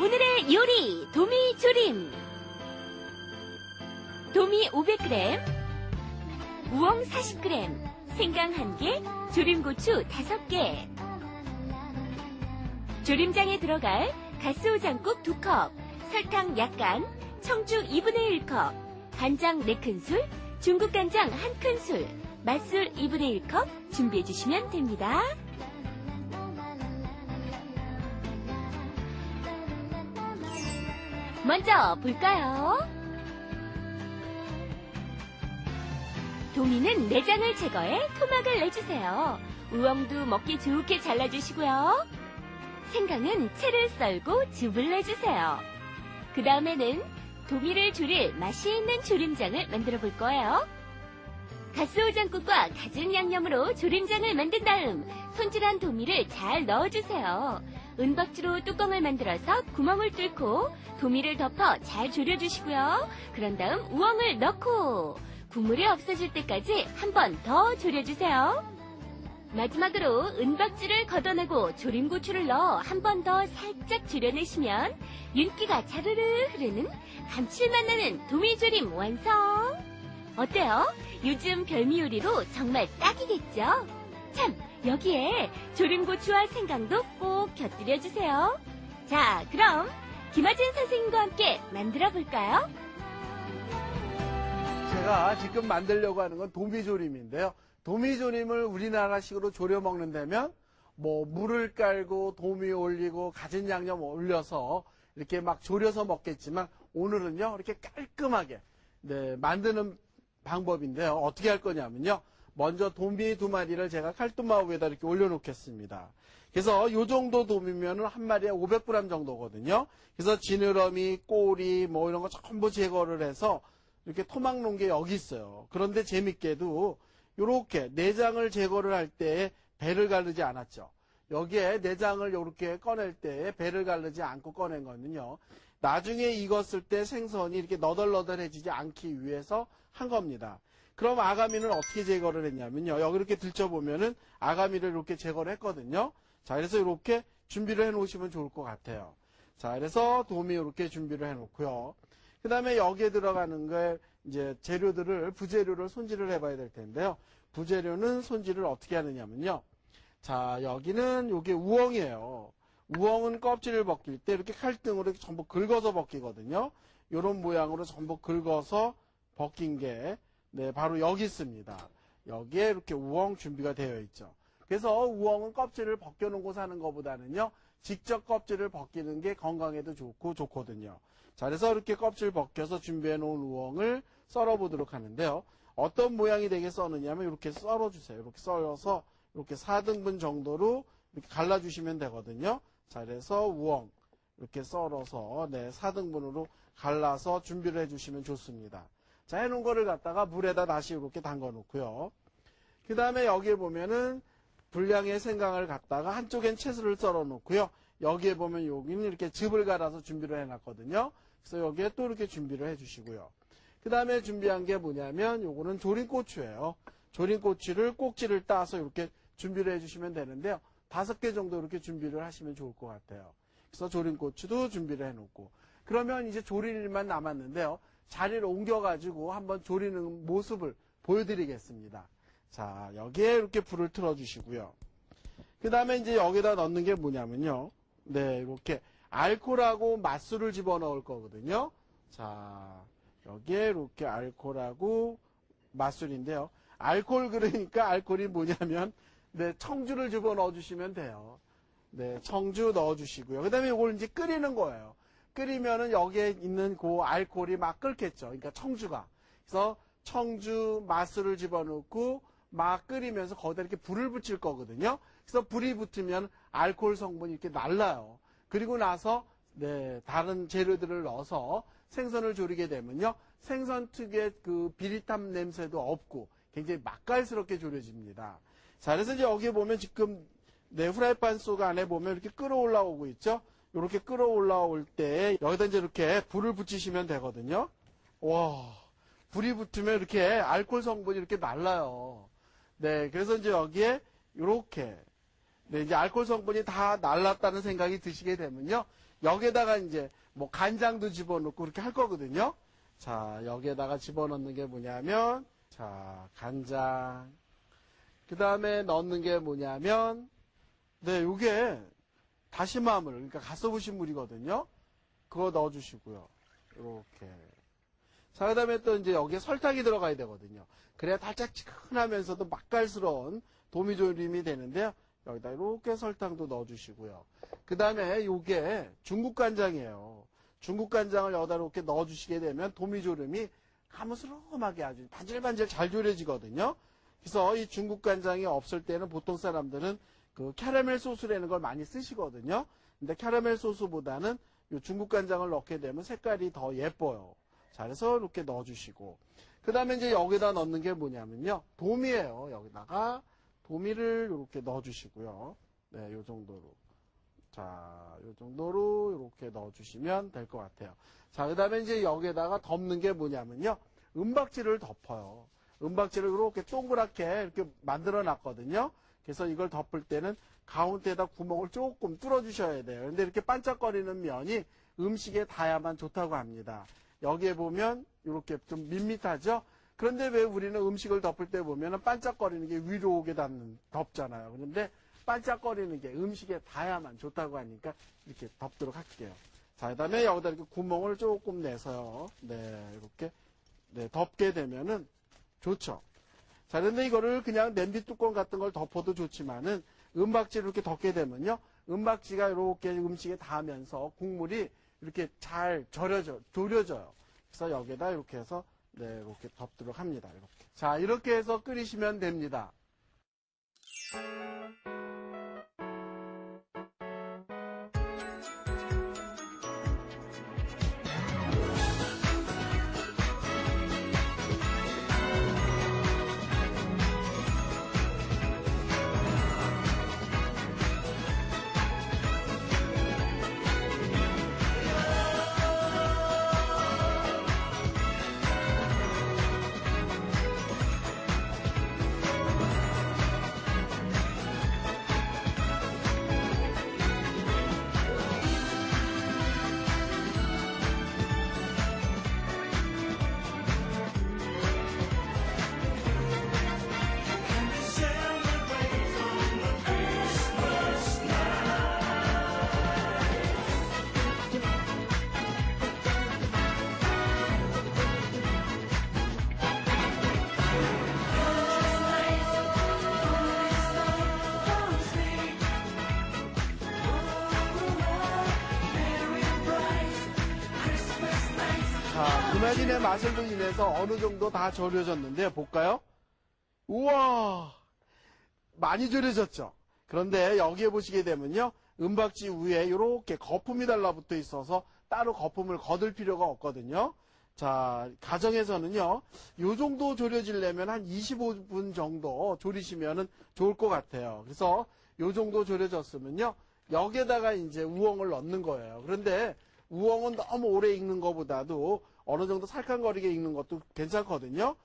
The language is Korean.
오늘의 요리 도미 조림 도미 500g 우엉 40g 생강 1개 조림고추 5개 조림장에 들어갈 가스오장국 2컵 설탕 약간 청주 2분의 1컵 간장 4큰술 중국간장 1큰술 맛술 2분의 1컵 준비해 주시면 됩니다. 먼저 볼까요? 도미는 내장을 제거해 토막을 내주세요. 우엉도 먹기 좋게 잘라주시고요. 생강은 채를 썰고 즙을 내주세요. 그 다음에는 도미를 조릴 맛이 있는 조림장을 만들어 볼 거예요. 가스오장국과 가진 양념으로 조림장을 만든 다음 손질한 도미를 잘 넣어주세요. 은박지로 뚜껑을 만들어서 구멍을 뚫고 도미를 덮어 잘 졸여주시고요. 그런 다음 우엉을 넣고 국물이 없어질 때까지 한 번 더 졸여주세요. 마지막으로 은박지를 걷어내고 조림고추를 넣어 한 번 더 살짝 졸여내시면 윤기가 자르르 흐르는 감칠맛 나는 도미조림 완성! 어때요? 요즘 별미 요리로 정말 딱이겠죠? 참, 여기에 조림고추와 생강도 꼭 곁들여 주세요. 자, 그럼 김하진 선생님과 함께 만들어 볼까요? 제가 지금 만들려고 하는 건 도미조림인데요. 도미조림을 우리나라식으로 졸여 먹는다면 뭐 물을 깔고 도미 올리고 가진 양념 올려서 이렇게 막 졸여서 먹겠지만 오늘은요 이렇게 깔끔하게 네, 만드는 방법인데요. 어떻게 할 거냐면요. 먼저 도미 두 마리를 제가 칼뚜마 위에다 이렇게 올려놓겠습니다. 그래서 이 정도 도미면은 한 마리에 500g 정도거든요. 그래서 지느러미, 꼬리 뭐 이런 거 전부 제거를 해서 이렇게 토막 놓은 게 여기 있어요. 그런데 재밌게도 이렇게 내장을 제거를 할 때 배를 가르지 않았죠. 여기에 내장을 이렇게 꺼낼 때 배를 가르지 않고 꺼낸 거는요. 나중에 익었을 때 생선이 이렇게 너덜너덜해지지 않기 위해서 한 겁니다. 그럼 아가미는 어떻게 제거를 했냐면요. 여기 이렇게 들춰보면은 아가미를 이렇게 제거를 했거든요. 자, 그래서 이렇게 준비를 해 놓으시면 좋을 것 같아요. 자, 그래서 도미 이렇게 준비를 해 놓고요. 그 다음에 여기에 들어가는 거 이제 재료들을 부재료를 손질을 해봐야 될 텐데요. 부재료는 손질을 어떻게 하느냐면요. 자 여기는 이게 우엉이에요. 우엉은 껍질을 벗길 때 이렇게 칼등으로 이렇게 전부 긁어서 벗기거든요. 이런 모양으로 전부 긁어서 벗긴 게 네, 바로 여기 있습니다. 여기에 이렇게 우엉 준비가 되어 있죠. 그래서 우엉은 껍질을 벗겨놓고 사는 것보다는요. 직접 껍질을 벗기는 게 건강에도 좋고 좋거든요. 자, 그래서 이렇게 껍질 벗겨서 준비해 놓은 우엉을 썰어 보도록 하는데요. 어떤 모양이 되게 써느냐면 이렇게 썰어 주세요. 이렇게 썰어서 이렇게 4등분 정도로 이렇게 갈라 주시면 되거든요. 자, 그래서 우엉 이렇게 썰어서 네, 4등분으로 갈라서 준비를 해 주시면 좋습니다. 자, 해 놓은 거를 갖다가 물에다 다시 이렇게 담가 놓고요. 그 다음에 여기에 보면은 분량의 생강을 갖다가 한쪽엔 채소를 썰어 놓고요. 여기에 보면 여기는 이렇게 즙을 갈아서 준비를 해 놨거든요. 그래서 여기에 또 이렇게 준비를 해 주시고요. 그 다음에 준비한 게 뭐냐면 요거는 조림고추예요. 조림고추를 꼭지를 따서 이렇게 준비를 해 주시면 되는데요. 다섯 개 정도 이렇게 준비를 하시면 좋을 것 같아요. 그래서 조림고추도 준비를 해 놓고 그러면 이제 조릴 일만 남았는데요. 자리를 옮겨가지고 한번 조리는 모습을 보여드리겠습니다. 자, 여기에 이렇게 불을 틀어 주시고요. 그 다음에 이제 여기다 넣는 게 뭐냐면요. 네, 이렇게 알코올하고 맛술을 집어 넣을 거거든요. 자, 여기에 이렇게 알코올하고 맛술인데요. 알코올 그러니까 알코올이 뭐냐면 네, 청주를 집어 넣어 주시면 돼요. 네, 청주 넣어 주시고요. 그 다음에 이걸 이제 끓이는 거예요. 끓이면은 여기에 있는 그 알코올이 막 끓겠죠. 그러니까 청주가. 그래서 청주 맛술을 집어넣고 막 끓이면서 거기다 이렇게 불을 붙일 거거든요. 그래서 불이 붙으면 알코올 성분이 이렇게 날라요. 그리고 나서 네, 다른 재료들을 넣어서 생선을 조리게 되면요. 생선 특유의 그 비릿함 냄새도 없고 굉장히 맛깔스럽게 조려집니다. 자, 그래서 이제 여기 보면 지금 네, 후라이팬 속 안에 보면 이렇게 끓어올라오고 있죠. 이렇게 끓어올라올 때 여기다 이제 이렇게 불을 붙이시면 되거든요. 와, 불이 붙으면 이렇게 알코올 성분이 이렇게 날라요. 네, 그래서 이제 여기에 이렇게 네, 이제 알코올 성분이 다 날랐다는 생각이 드시게 되면요. 여기에다가 이제 뭐 간장도 집어넣고 그렇게 할 거거든요. 자, 여기에다가 집어넣는 게 뭐냐면, 자, 간장. 그 다음에 넣는 게 뭐냐면, 네, 요게 다시마물, 그러니까 가스부신 물이거든요. 그거 넣어주시고요. 이렇게. 자, 그 다음에 또 이제 여기에 설탕이 들어가야 되거든요. 그래야 달짝지근하면서도 맛깔스러운 도미조림이 되는데요. 여기다 이렇게 설탕도 넣어주시고요. 그 다음에 요게 중국 간장이에요. 중국 간장을 여기다 이렇게 넣어주시게 되면 도미조림이 가무스름하게 아주 반질반질 잘 졸여지거든요. 그래서 이 중국 간장이 없을 때는 보통 사람들은 그 캐러멜 소스라는 걸 많이 쓰시거든요. 근데 캐러멜 소스보다는 이 중국 간장을 넣게 되면 색깔이 더 예뻐요. 자, 그래서 이렇게 넣어주시고. 그 다음에 이제 여기다 넣는 게 뭐냐면요. 도미예요. 여기다가 도미를 이렇게 넣어주시고요. 네, 요 정도로. 자, 요 정도로 이렇게 넣어주시면 될 것 같아요. 자, 그 다음에 이제 여기에다가 덮는 게 뭐냐면요. 은박지를 덮어요. 은박지를 이렇게 동그랗게 이렇게 만들어 놨거든요. 그래서 이걸 덮을 때는 가운데에다 구멍을 조금 뚫어 주셔야 돼요. 근데 이렇게 반짝거리는 면이 음식에 닿아야만 좋다고 합니다. 여기에 보면 이렇게 좀 밋밋하죠? 그런데 왜 우리는 음식을 덮을 때 보면 반짝거리는 게 위로 오게 닿는, 덮잖아요. 그런데 반짝거리는 게 음식에 닿아야만 좋다고 하니까 이렇게 덮도록 할게요. 자, 그 다음에 여기다 이렇게 구멍을 조금 내서요. 네, 이렇게, 네, 덮게 되면은 좋죠. 자, 그런데 이거를 그냥 냄비 뚜껑 같은 걸 덮어도 좋지만은 은박지를 이렇게 덮게 되면요. 은박지가 이렇게 음식에 닿으면서 국물이 이렇게 잘 절여져, 졸여져요. 그래서 여기에다 이렇게 해서 네, 이렇게 덮도록 합니다. 이렇게. 자, 이렇게 해서 끓이시면 됩니다. 자, 그나진의 맛을로 인해서 어느 정도 다 절여졌는데 볼까요? 우와, 많이 절여졌죠. 그런데 여기에 보시게 되면요, 은박지 위에 이렇게 거품이 달라붙어 있어서 따로 거품을 거둘 필요가 없거든요. 자, 가정에서는요, 요 정도 졸여지려면 한 25분 정도 졸이시면 좋을 것 같아요. 그래서 요 정도 졸여졌으면요, 여기에다가 이제 우엉을 넣는 거예요. 그런데 우엉은 너무 오래 익는 것보다도 어느 정도 살캉거리게 익는 것도 괜찮거든요.